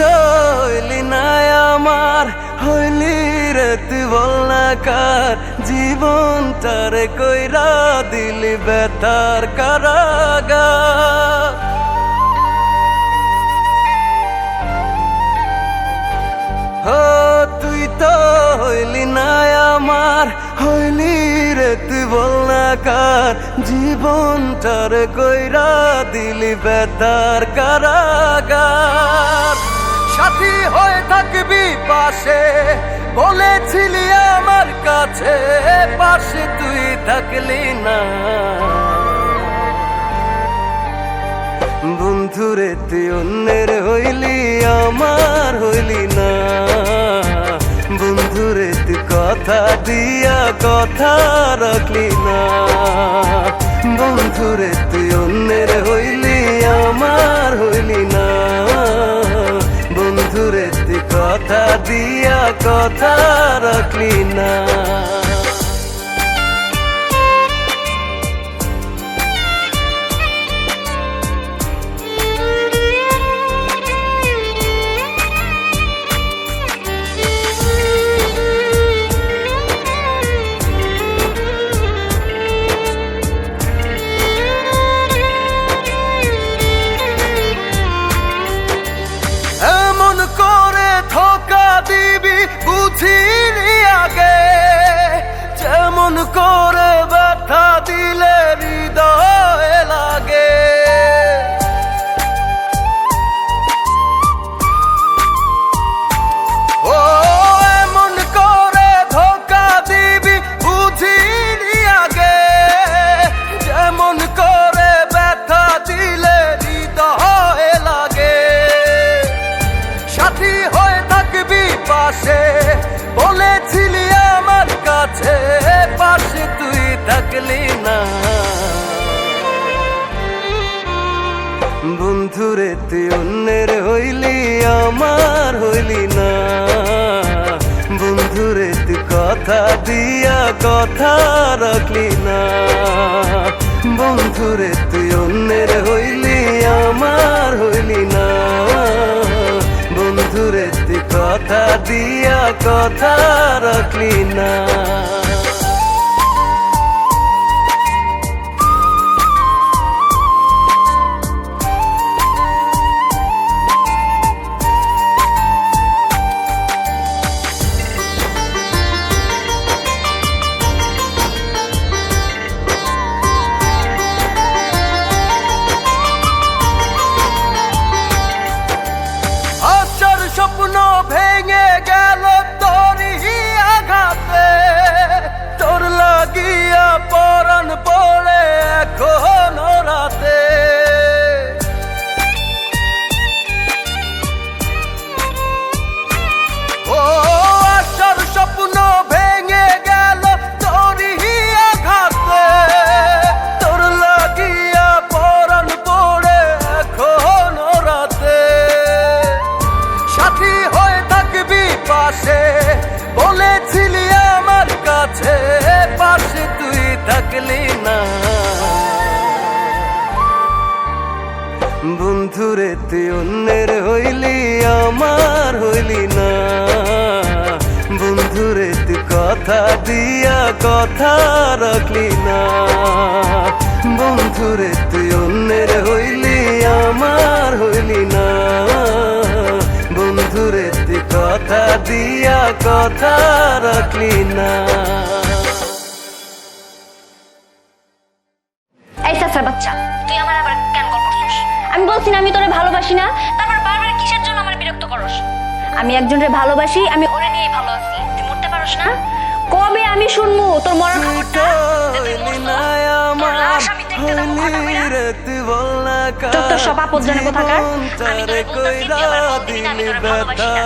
তো হইলি না আমার, হইলি রে তুই বল না কইরা দিলি বেতার কারাগার। হো তুই তো হইলি না আমার, হইলি রে তুই বল না কইরা দিলি বেতার কারাগার। সাথী হয়ে থাকবি পাশে। বলেছিলি আমার কাছে, পাশে তুই থাকলি না। বন্ধুরে, তুই অন্যের হইলি, আমার হইলি না। বন্ধুরে, তুই কথা দিয়া কথা রাখলি না। বন্ধুরে, তুই দিয়া কথা রাখলি না। থাকলি না বন্ধুরে, তুই অন্যের হইলি, আমার হইলি না। বন্ধুরে, তুই কথা দিয়া কথা রাখলি না। বন্ধুরে, তুই অন্যের হইলি, আমার হইলি না। বন্ধুরে, তুই কথা দিয়া কথা রাখলি না। থাকলি না। বন্ধুরে, তুই অন্যের হইলি, আমার হইলি না। বন্ধুরে, তুই কথা দিয়া কথা রাখলি না। বন্ধুরে, তুই অন্যের হইলি, আমার হইলি না। বন্ধুরে, তুই কথা দিয়া কথা রাখলি না। তুই আমার আবার কেন কল করছিস? আমি বলছি না আমি তোরে ভালোবাসি না। তারপর বারবার কিসের জন্য আমার বিরক্ত করস? আমি একজনরে ভালোবাসি আমি ওরে নিয়েই ভালো আছি। তুই মরতে পারস না? কবে আমি শুনমু তোর মরার খবরটা? তোর তো সব আপদজনক কোথাকার। আমি তোরে বলতাছি আমি তোরে ভালোবাসি না।